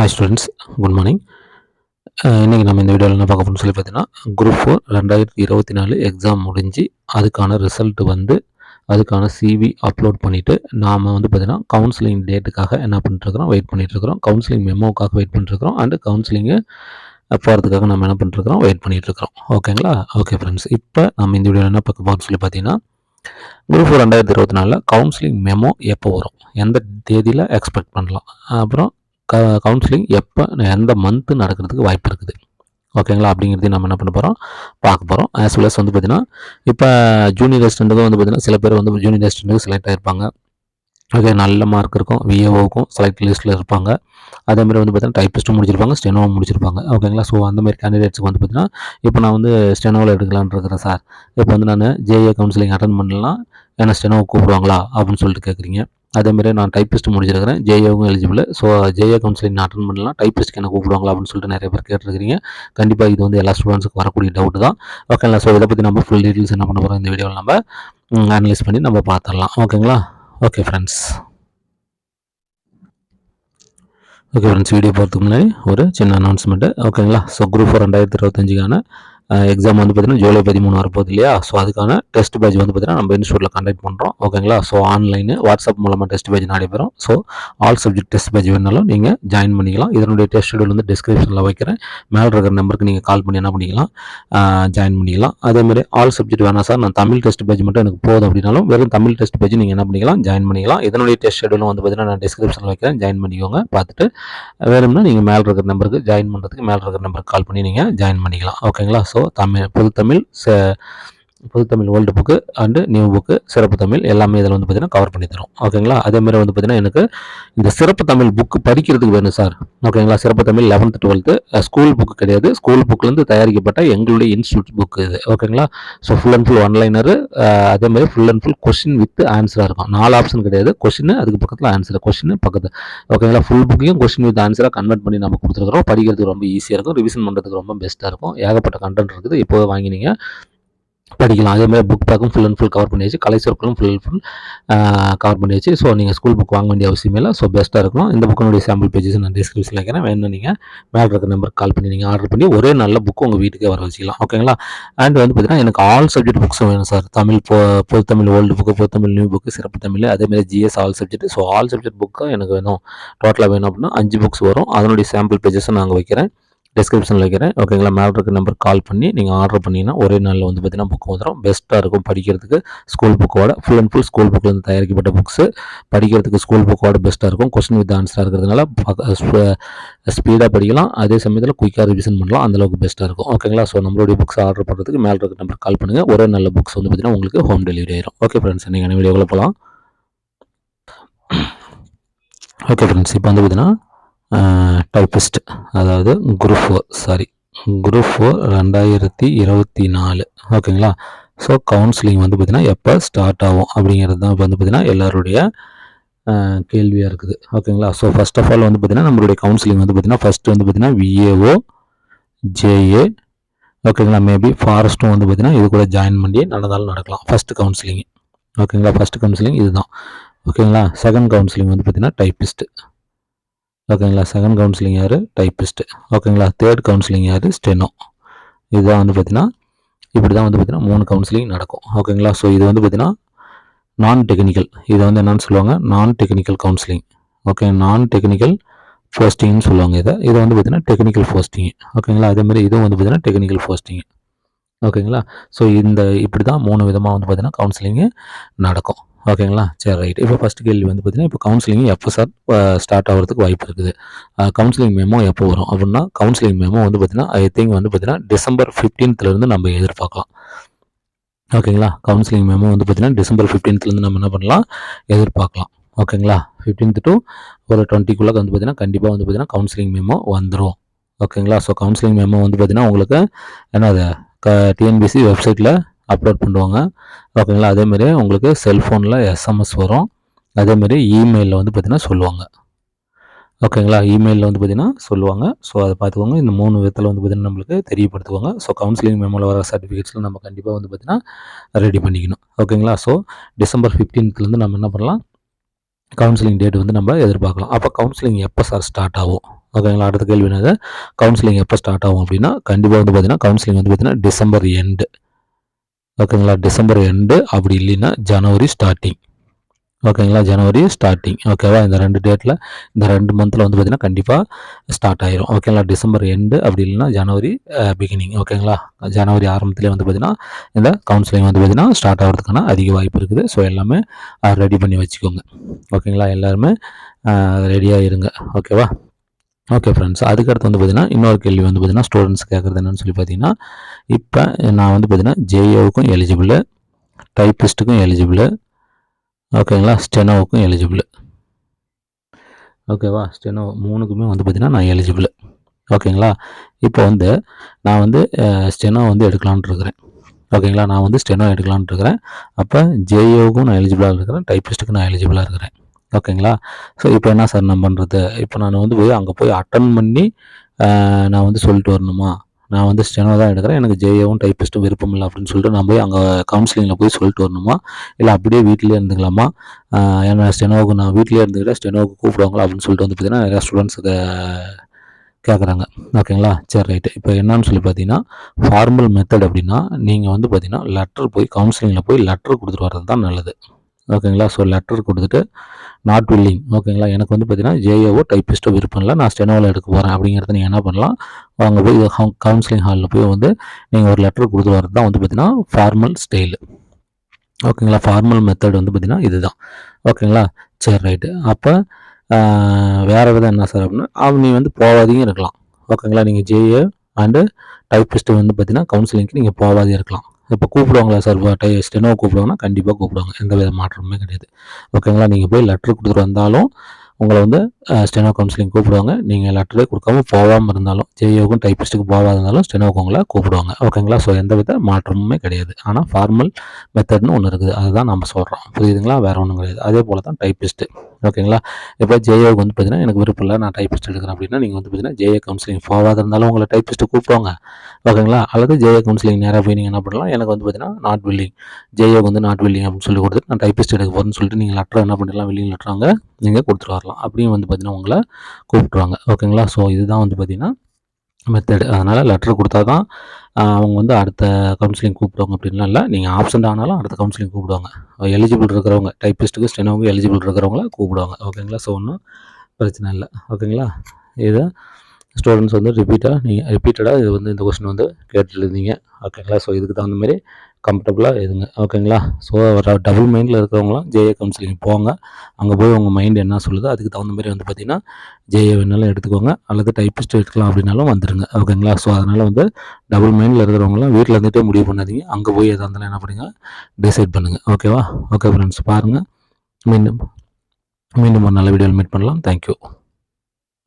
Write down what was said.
Hi students good morning இன்றைக்கி நம்ம இந்த வீடியோவில் என்ன பார்க்க போகணும்னு சொல்லி பார்த்தீங்கன்னா குரூப் ஃபோர் ரெண்டாயிரத்தி இருபத்தி நாலு எக்ஸாம் முடிஞ்சு அதுக்கான ரிசல்ட் வந்து அதுக்கான சிவி அப்லோட் பண்ணிவிட்டு நாம் வந்து பார்த்திங்கன்னா கவுன்சிலிங் டேட்டுக்காக என்ன பண்ணிட்டுருக்குறோம் வெயிட் பண்ணிகிட்ருக்குறோம் கவுன்சிலிங் மெமோக்காக வெயிட் பண்ணிட்டுருக்குறோம். அண்டு கவுன்சிலிங்கு போகிறதுக்காக நம்ம என்ன பண்ணிட்டுருக்கிறோம் வெயிட் பண்ணிகிட்ருக்கிறோம் ஓகேங்களா ஓகே ஃப்ரெண்ட்ஸ் இப்போ நம்ம இந்த வீடியோவில் என்ன பார்க்க போகிறோம்னு சொல்லி பார்த்தீங்கன்னா குரூப் ஃபோர் ரெண்டாயிரத்தி இருபத்தி நாலில் கவுன்சிலிங் மெமோ எப்போ வரும்? எந்த தேதியில் எக்ஸ்பெக்ட் பண்ணலாம்? அப்புறம் க கவுன்சிலிங் எப்போ எந்த மந்த்து நடக்கிறதுக்கு வாய்ப்பு இருக்குது. ஓகேங்களா அப்படிங்கிறதையும் நம்ம என்ன பண்ண போகிறோம் பார்க்க போகிறோம் ஆஸ் வெல் வந்து பார்த்திங்கன்னா இப்போ ஜூனியர் ரெஸ்டண்ட்டுக்கும் வந்து பார்த்திங்கன்னா சில பேர் வந்து ஜூனியர் ரெஸ்டண்ட்டுக்கு செலக்ட் ஆகிருப்பாங்க ஓகே நல்ல மார்க் இருக்கும். விஏஓக்கும் செலக்ட் லிஸ்ட்டில் இருப்பாங்க. அதேமாதிரி வந்து பார்த்தீங்கன்னா டைப்பிஸ்ட்டும் முடிச்சிருப்பாங்க ஸ்டெனோவும் முடிச்சிருப்பாங்க. ஓகேங்களா ஸோ அந்தமாதிரி கேண்டிடேட்ஸுக்கு வந்து பார்த்தீங்கன்னா இப்போ நான் வந்து ஸ்டெனோவில் எடுக்கலான்னு இருக்கிறேன் சார் இப்போ வந்து நான் ஜேஏ கவுன்சிலிங் அட்டன் பண்ணலாம் ஏன்னா ஸ்டெனோவை கூப்பிடுவாங்களா? அப்படின்னு சொல்லிட்டு கேட்குறீங்க அதேமாதிரி நான் டைப்பிஸ்ட் முடிச்சிருக்கிறேன் ஜேஏவும் எலிஜிபிள் ஸோ ஜேஏ கவுன்சிலிங் நான் அட்டன் பண்ணலாம் டைப்பிஸ்ட்க்கு என்ன கூப்பிடுவாங்களா அப்படின்னு சொல்லிட்டு நிறைய பேர் கேட்டிருக்கிறீங்க. கண்டிப்பாக இது வந்து எல்லா ஸ்டூடெண்ட்ஸுக்கு வரக்கூடிய டவுட் தான். ஓகேங்களா ஸோ இதை பற்றி நம்ம ஃபுல் டீட்டெயில்ஸ் என்ன பண்ண போகிறோம் இந்த வீடியோவில் நம்ம அனலைஸ் பண்ணி நம்ம பார்த்துடலாம். ஓகேங்களா okay friends okay friends video பார்த்துக்கு முன்னாடி ஒரு சின்ன அனௌன்ஸ்மெண்ட்டு ஓகேங்களா ஸோ குரூப் ஃபோர் ரெண்டாயிரத்தி இருபத்தஞ்சுக்கான எக்ஸாம் வந்து பார்த்தீங்கன்னா ஜூலை பதிமூணு வரப்போகுது இல்லையா? ஸோ அதுக்கான டெஸ்ட் பேஜ் வந்து பார்த்தீங்கன்னா நம்ம இன்ஸ்டியூட்டில் கண்டக்ட் பண்ணுறோம் ஓகேங்களா ஸோ ஆன்லைனு வாட்ஸ்அப் மூலமாக டெஸ்ட் பேஜ் நடைபெறும் so all subject test page வேணாலும் நீங்கள் ஜாயின் பண்ணிக்கலாம். இதனுடைய டெஸ்ட் ஷெடியூல் வந்து டிஸ்கிரிப்ஷனில் வைக்கிறேன். மேலே இருக்கிற நம்பருக்கு நீங்கள் கால் பண்ணி என்ன பண்ணிக்கலாம்? ஜாயின் பண்ணிக்கலாம். அதேமாதிரி ஆல் சப்ஜெக்ட் வேணாம் சார் நான் தமிழ் டெஸ்ட் பேஜ் மட்டும் எனக்கு போதும் அப்படின்னாலும் வெறும் தமிழ் டெஸ்ட் பேஜ் நீங்கள் என்ன பண்ணிக்கலாம்? ஜாயின் பண்ணிக்கலாம். இதனுடைய டெஸ்ட் ஷெடியூலும் வந்து பார்த்தீங்கன்னா நான் டிஸ்கிரிப்ஷனில் வைக்கிறேன். ஜாயின் பண்ணிக்கோங்க. பார்த்துட்டு வேணும்னா நீங்கள் மேலே இருக்கிற நம்பருக்கு ஜாயின் பண்ணுறதுக்கு மேலே இருக்கிற நம்பருக்கு கால் பண்ணி நீங்கள் ஜாயின் பண்ணிக்கலாம். ஓகேங்களா ஸோ தமிழ் பொதுத்தமிழ் புது தமிழ் புதுத்தமிழ் old book and new book சிறப்பு தமிழ் எல்லாமே இதில் வந்து பார்த்தீங்கன்னா கவர் பண்ணி தரும். ஓகேங்களா அதேமாதிரி வந்து பார்த்தீங்கன்னா எனக்கு இந்த சிறப்பு தமிழ் புக்கு படிக்கிறதுக்கு வேணும் சார் ஓகேங்களா சிறப்பு Tamil eleventh twelfth school book கிடையாது. ஸ்கூல் புக்லேருந்து தயாரிக்கப்பட்ட எங்களுடைய இன்ஸ்டியூட் புக்கு இது. ஓகேங்களா so full and full one liner அதேமாதிரி full and full question with ஆன்சராக இருக்கும். நாலு ஆப்ஷன் கிடையாது. கொஷின் அதுக்கு பக்கத்தில் ஆன்சர் கொஷின் பக்கத்து. ஓகேங்களா ஃபுல் புக்கையும் கொஷின் வித் ஆன்சராக கன்வெர்ட் பண்ணி நம்ம கொடுத்துருக்குறோம். படிக்கிறதுக்கு ரொம்ப ஈஸியாக இருக்கும். ரிவிஷன் பண்ணுறதுக்கு ரொம்ப பெஸ்ட்டாக இருக்கும். ஏகப்பட்ட கண்டென்ட் இருக்குது. இப்போது வாங்கினீங்க. படிக்கலாம். அதேமாதிரி புக் பேக்கும் ஃபுல் அண்ட் ஃபுல் கவர் பண்ணியாச்சு. கலை சொற்களும் ஃபுல் அண்ட் ஃபுல் கவர் பண்ணியாச்சு. ஸோ நீங்கள் ஸ்கூல் புக் வாங்க வேண்டிய அவசியம் இல்லை. ஸோ பெஸ்ட்டாக இருக்கும் இந்த புக்கினுடைய சாம்பிள் பேஜஸ் நான் டிஸ்கிரிப்ஷனில் வைக்கிறேன். வேணும் நீங்கள் மேலே இருக்கிற நம்பருக்கு கால் பண்ணி நீங்கள் ஆர்டர் பண்ணி ஒரே நல்ல புக்கு உங்கள் வீட்டுக்கே வர வச்சுக்கலாம். ஓகேங்களா அண்ட் வந்து பார்த்தீங்கன்னா எனக்கு ஆல் சப்ஜெக்ட் புக்ஸும் வேணும் சார் தமிழ் பொ பொது தமிழ் ஓல்டு புக்கு பொது தமிழ் நியூ புக்கு சிறப்பு தமிழ் அதேமாதிரி GS all subject so all subject புக்கும் எனக்கு வேணும். டோட்டலாக வேணும் அப்படின்னா அஞ்சு புக்ஸ் வரும். அதனுடைய சாம்பிள் பேஜஸும் நாங்கள் வைக்கிறேன். டிஸ்கிரிப்ஷனில் வைக்கிறேன். ஓகேங்களா மேலே இருக்க நம்பர் கால் பண்ணி நீங்கள் ஆர்டர் பண்ணிங்கன்னா ஒரே நாளில் வந்து பார்த்தீங்கன்னா புக் வந்துடும் பெஸ்ட்டாக இருக்கும் படிக்கிறதுக்கு. ஸ்கூல் புக்கோட ஃபுல் அண்ட் ஃபுல் ஸ்கூல் புக்கில் தயாரிக்கப்பட்ட புக்ஸு படிக்கிறதுக்கு ஸ்கூல் புக்கோட பெஸ்ட்டாக இருக்கும். கொஸ்டின் வித் ஆன்சராக இருக்கிறதுனால ஸ்பீடாக படிக்கலாம். அதே சமயத்தில் குயிக்காக ரிவிஷன் பண்ணலாம். அந்தளவுக்கு பெஸ்ட்டாக இருக்கும். ஓகேங்களா ஸோ நம்மளுடைய புக்ஸ் ஆர்டர் பண்ணுறதுக்கு மேலே இருக்க நம்பர் கால் பண்ணுங்கள் ஒரே நல்ல புக்ஸ் வந்து பார்த்தீங்கன்னா உங்களுக்கு ஹோம் டெலிவரி ஆயிரும். ஓகே ஃப்ரெண்ட்ஸ் நீங்கள் வீடியோவில் போகலாம் ஓகே ஃப்ரெண்ட்ஸ் இப்போ வந்து பார்த்தீங்கன்னா டைப்பிஸ்ட் அதாவது group four sorry group four ரெண்டாயிரத்தி இருபத்தி நாலு. ஓகேங்களா ஸோ கவுன்சிலிங் வந்து பார்த்திங்கன்னா எப்போ ஸ்டார்ட் ஆகும் அப்படிங்கிறது தான் இப்போ வந்து பார்த்திங்கன்னா எல்லோருடைய கேள்வியாக இருக்குது. ஓகேங்களா ஸோ ஃபஸ்ட் ஆஃப் ஆல் வந்து பார்த்திங்கன்னா நம்மளுடைய கவுன்சிலிங் வந்து பார்த்திங்கன்னா ஃபஸ்ட்டு வந்து பார்த்திங்கன்னா விஏஓ ஜேஏ ஓகேங்களா மேபி ஃபாரஸ்ட்டும் வந்து பார்த்திங்கன்னா இது கூட ஜாயின் பண்ணி நடந்தாலும் நடக்கலாம். ஃபஸ்ட்டு கவுன்சிலிங் ஓகேங்களா ஃபஸ்ட்டு கவுன்சிலிங் இதுதான். ஓகேங்களா செகண்ட் கவுன்சிலிங் வந்து பார்த்திங்கன்னா டைப்பிஸ்ட்டு ஓகேங்களா? செகண்ட் கவுன்சிலிங் யார்? டைப்பிஸ்ட்டு ஓகேங்களா? தேர்ட் கவுன்சிலிங் யார்? ஸ்டெனோ இதுதான் வந்து பார்த்திங்கன்னா இப்படி தான் வந்து பார்த்திங்கன்னா மூணு கவுன்சிலிங் நடக்கும். ஓகேங்களா? ஸோ இது வந்து பார்த்திங்கன்னா நான் டெக்னிக்கல் இது வந்து என்னென்னு சொல்லுவாங்க? நான் டெக்னிக்கல் கவுன்சிலிங் ஓகே நான் டெக்னிக்கல் போஸ்டிங்னு சொல்லுவாங்க இதை. இதை வந்து பார்த்திங்கன்னா டெக்னிக்கல் போஸ்டிங் ஓகேங்களா? அதேமாதிரி இதுவும் வந்து பார்த்திங்கன்னா டெக்னிக்கல் போஸ்டிங் ஓகேங்களா? ஸோ இந்த இப்படி தான் மூணு விதமாக வந்து பார்த்திங்கன்னா கவுன்சிலிங்கு நடக்கும். ஓகேங்களா? சரி ரைட் இப்போ ஃபஸ்ட் கேள்வி வந்து பார்த்தீங்கன்னா இப்போ கவுன்சிலிங் எப்போ சார் ஸ்டார்ட் ஆகிறதுக்கு வாய்ப்பு இருக்குது? கவுன்சிலிங் மெமோ எப்போ வரும்? அப்படின்னா கவுன்சிலிங் மெமோ வந்து பார்த்தீங்கன்னா ஐ திங்க் வந்து பார்த்தீங்கன்னா டிசம்பர் ஃபிஃப்டீன்த்லேருந்து நம்ம எதிர்பார்க்கலாம். ஓகேங்களா? கவுன்சிலிங் மெமோ வந்து பார்த்தீங்கன்னா டிசம்பர் ஃபிஃப்டீன்த்லேருந்து நம்ம என்ன பண்ணலாம்? எதிர்பார்க்கலாம். ஓகேங்களா? ஃபிஃப்டீன்த் டு ஒரு டுவெண்ட்டிக்குள்ளே வந்து பார்த்தீங்கன்னா கண்டிப்பாக வந்து பார்த்தீங்கன்னா கவுன்சிலிங் மெமோ வந்துடும் ஓகேங்களா? ஸோ கவுன்சிலிங் மெமோ வந்து பார்த்தீங்கன்னா உங்களுக்கு என்னது க டிஎன்பிசி வெப்சைட்டில் அப்லோட் பண்ணுவாங்க. ஓகேங்களா அதேமாரி உங்களுக்கு செல்ஃபோனில் எஸ்எம்எஸ் வரும். அதேமாரி இமெயிலில் வந்து பார்த்திங்கன்னா சொல்லுவாங்க. ஓகேங்களா இமெயிலில் வந்து பார்த்திங்கன்னா சொல்லுவாங்க. ஸோ அதை பார்த்துக்கோங்க. இந்த மூணு விதத்தில் வந்து பார்த்திங்கன்னா நம்மளுக்கு தெரியப்படுத்துவாங்க ஸோ கவுன்சிலிங் மெமோவில் வர சர்டிஃபிகேட்ஸில் நம்ம கண்டிப்பாக வந்து பார்த்திங்கன்னா ரெடி பண்ணிக்கணும். ஓகேங்களா ஸோ டிசம்பர் ஃபிஃப்டீன்த்லேருந்து நம்ம என்ன பண்ணலாம்? கவுன்சிலிங் டேட் வந்து நம்ம எதிர்பார்க்கலாம். அப்போ கவுன்சிலிங் எப்போ சார் ஸ்டார்ட் ஆகும்? ஓகேங்களா அடுத்த கேள்வி என்னது? கவுன்சிலிங் எப்போ ஸ்டார்ட் ஆகும் அப்படின்னா கண்டிப்பாக வந்து பார்த்திங்கன்னா கவுன்சிலிங் வந்து பார்த்திங்கன்னா டிசம்பர் எண்டு ஓகேங்களா? டிசம்பர் எண்டு அப்படி இல்லைன்னா ஜனவரி ஸ்டார்டிங் ஓகேங்களா? ஜனவரி ஸ்டார்டிங் ஓகேவா? இந்த ரெண்டு டேட்டில் இந்த ரெண்டு மந்தில் வந்து பார்த்திங்கன்னா கண்டிப்பாக ஸ்டார்ட் ஆயிரும். ஓகேங்களா? டிசம்பர் எண்டு அப்படி இல்லைன்னா ஜனவரி பிகினிங் ஓகேங்களா? ஜனவரி ஆரம்பத்துலேயே வந்து பார்த்திங்கன்னா இந்த கவுன்சிலிங் வந்து பார்த்திங்கன்னா ஸ்டார்ட் ஆகிறதுக்கான அதிக வாய்ப்பு இருக்குது. ஸோ எல்லாமே ரெடி பண்ணி வச்சுக்கோங்க. ஓகேங்களா? எல்லாருமே ரெடியாக இருங்க. ஓகேவா? ஓகே ஃப்ரெண்ட்ஸ் அதுக்கடுத்து வந்து பார்த்தீங்கன்னா இன்னொரு கேள்வி வந்து பார்த்தீங்கன்னா ஸ்டூடெண்ட்ஸ் கேட்குறது என்னன்னு சொல்லி பார்த்தீங்கன்னா இப்போ நான் வந்து பார்த்திங்கன்னா ஜேஏவுக்கும் எலிஜிபிள் டைப்பிஸ்ட்டுக்கும் எலிஜிபிள் ஓகேங்களா ஸ்டெனோவுக்கும் எலிஜிபிள் ஓகேவா ஸ்டெனோ மூணுக்குமே வந்து பார்த்திங்கன்னா நான் எலிஜிபிள் ஓகேங்களா இப்போ வந்து நான் வந்து ஸ்டெனோ வந்து எடுக்கலான்ட்டு இருக்கிறேன். ஓகேங்களா நான் வந்து ஸ்டெனோ எடுக்கலான்ட்டு இருக்கிறேன். அப்போ ஜேஓவுக்கும் நான் எலிஜிபிளாக இருக்கிறேன். டைப்பிஸ்ட்டுக்கும் நான் எலிஜிபிளாக இருக்கிறேன். ஓகேங்களா? ஸோ இப்போ என்ன சார் நான் பண்ணுறது இப்போ நான் வந்து போய் அங்கே போய் அட்டன் பண்ணி நான் வந்து சொல்லிட்டு வரணுமா? நான் வந்து ஸ்டெனோ தான் எடுக்கிறேன். எனக்கு ஜேஏவும் டைப்பிஸ்ட்டும் விருப்பம் இல்லை அப்படின்னு சொல்லிட்டு நான் போய் அங்கே கவுன்சிலிங்கில் போய் சொல்லிட்டு வரணுமா? இல்லை அப்படியே வீட்டிலே இருந்துக்கலாமா? ஏன்னா ஸ்டெனோவுக்கு நான் வீட்டிலே இருந்துக்கிட்டேன் ஸ்டெனோவுக்கு கூப்பிடுவாங்களா அப்படின்னு சொல்லிட்டு வந்து பார்த்தீங்கன்னா நிறையா ஸ்டூடெண்ட்ஸுக்கு கேட்குறாங்க ஓகேங்களா? சரி ரைட்டு இப்போ என்னன்னு சொல்லி பார்த்தீங்கன்னா ஃபார்மல் மெத்தட் அப்படின்னா நீங்கள் வந்து பார்த்தீங்கன்னா லெட்டர் போய் கவுன்சிலிங்கில் போய் லெட்டர் கொடுத்துட்டு வர்றது தான் நல்லது. ஓகேங்களா? ஸோ லெட்டர் கொடுத்துட்டு நாட் வில்லிங் ஓகேங்களா எனக்கு வந்து பார்த்தீங்கன்னா ஜேஏஓ டைப்பிஸ்ட்டோ விருப்பம் இல்லை. நான் ஸ்டெனோவில் எடுக்க போகிறேன் அப்படிங்கிறத நீங்கள் என்ன பண்ணலாம்? அங்கே போய் கவுன்சிலிங் ஹாலில் போய் வந்து நீங்கள் ஒரு லெட்டர் கொடுத்து வரது தான் வந்து பார்த்தீங்கன்னா ஃபார்மல் ஸ்டைலு ஓகேங்களா ஃபார்மல் மெத்தட் வந்து பார்த்தீங்கன்னா இதுதான். ஓகேங்களா சரி ரைட்டு அப்போ வேறு விதம் என்ன சார் அப்படின்னா நீ வந்து போகாதீங்க இருக்கலாம். ஓகேங்களா நீங்கள் ஜேஏ அண்டு டைப்பிஸ்ட்டு வந்து பார்த்தீங்கன்னா கவுன்சிலிங்க்கு நீங்கள் போகாதே இருக்கலாம். இப்போ கூப்பிடுவாங்களா சார்? டை ஸ்டெனோ கூப்பிடுவாங்கன்னா கண்டிப்பாக கூப்பிடுவாங்க. எந்த வித மாற்றமுமே கிடையாது. ஓகேங்களா? நீங்கள் போய் லெட்ரு கொடுத்துட்டு வந்தாலும் உங்களை வந்து ஸ்டெனோ கவுன்சிலிங் கூப்பிடுவாங்க. நீங்கள் லெட்டரே கொடுக்காம போகாமல் இருந்தாலும் ஜேயோக்கும் டைப்பிஸ்ட்டுக்கு போகாத இருந்தாலும் ஸ்டெனோக்கு உங்களை கூப்பிடுவாங்க. ஓகேங்களா? ஸோ எந்த வித மாற்றமுமே கிடையாது. ஆனால் ஃபார்மல் மெத்தட்னு ஒன்று இருக்குது. அதுதான் நம்ம சொல்கிறோம் புரியுதுங்களா? வேறு ஒன்றும் கிடையாது. அதே போல் தான் டைப்பிஸ்ட்டு. ஓகேங்களா? இப்போ ஜேஏவுக்கு வந்து பார்த்தீங்கன்னா எனக்கு விருப்பம் இல்லை. நான் டைப்பிஸ்ட் எடுக்கிறேன் அப்படின்னா நீங்கள் வந்து பார்த்தீங்கன்னா ஜேஏ கவுன்சிலிங் போகாத இருந்தாலும் உங்களை டைப்பிஸ்ட்டு கூப்பிடுவாங்க. ஓகேங்களா? அல்லது ஜேஏ கவுன்சிலிங் நேராக போய் நீங்கள் என்ன பண்ணலாம்? எனக்கு வந்து பார்த்தீங்கன்னா நாட் வில்லிங் ஜேஏ வந்து நாட் வில்லிங் அப்படின்னு சொல்லி கொடுத்துட்டு நான் டைப்பிஸ்ட் எடுக்க போகிறேன்னு சொல்லிட்டு நீங்கள் லெட்டர் என்ன பண்ணிடலாம்? வில்லிங் லெட்டராங்க நீங்கள் கொடுத்துட்டு வரலாம். அப்படியும் வந்து பார்த்தீங்கன்னா உங்களை கூப்பிட்ருவாங்க ஓகேங்களா? ஸோ இதுதான் வந்து பார்த்தீங்கன்னா மெத்தடு அதனால் லெட்டர் கொடுத்தா தான் அவங்க வந்து அடுத்த கவுன்சிலிங் கூப்பிடுவாங்க அப்படின்லாம் இல்லை. நீங்கள் ஆப்சண்ட் ஆனாலும் அடுத்த கவுன்சிலிங் கூப்பிடுவாங்க. எலிஜிபிள் இருக்கிறவங்க டைப்பிஸ்ட்டுக்கு ஸ்டெனோவுக்கு எலிஜிபிள் இருக்கிறவங்கள கூப்பிடுவாங்க. ஓகேங்களா ஸோ ஒன்றும் பிரச்சனை இல்லை. ஓகேங்களா இதை ஸ்டூடெண்ட்ஸ் வந்து ரிப்பீட்டாக நீங்கள் ரிப்பீட்டடாக இது வந்து இந்த கொஸ்டின் வந்து கேட்டுருந்தீங்க ஓகேங்களா ஸோ இதுக்கு தகுந்த மாதிரி கம்ஃபர்டபுளாக இருங்க. ஓகேங்களா ஸோ டபுள் மைண்டில் இருக்கிறவங்களாம் ஜேஏ கவுன்சிலிங் போங்க. அங்கே போய் உங்கள் மைண்ட் என்ன சொல்லுதோ அதுக்கு தகுந்த மாதிரி வந்து பார்த்திங்கன்னா ஜேஏ வேணாலும் எடுத்துக்கோங்க. அல்லது டைப்பிஸ்ட் எடுக்கலாம் அப்படின்னாலும் வந்துடுங்க ஓகேங்களா ஸோ அதனால் வந்து டபுள் மைண்டில் இருக்கிறவங்களாம் வீட்டில் இருந்துகிட்டே முடிவு பண்ணாதீங்க. அங்கே போய் எதாக இருந்தாலும் என்ன பண்ணுங்கள் டிசைட் பண்ணுங்கள் ஓகேவா ஓகே ஃப்ரெண்ட்ஸ் பாருங்கள் மீண்டும் மீண்டும் ஒரு நல்ல வீடியோவில் மீட் பண்ணலாம். தேங்க்யூ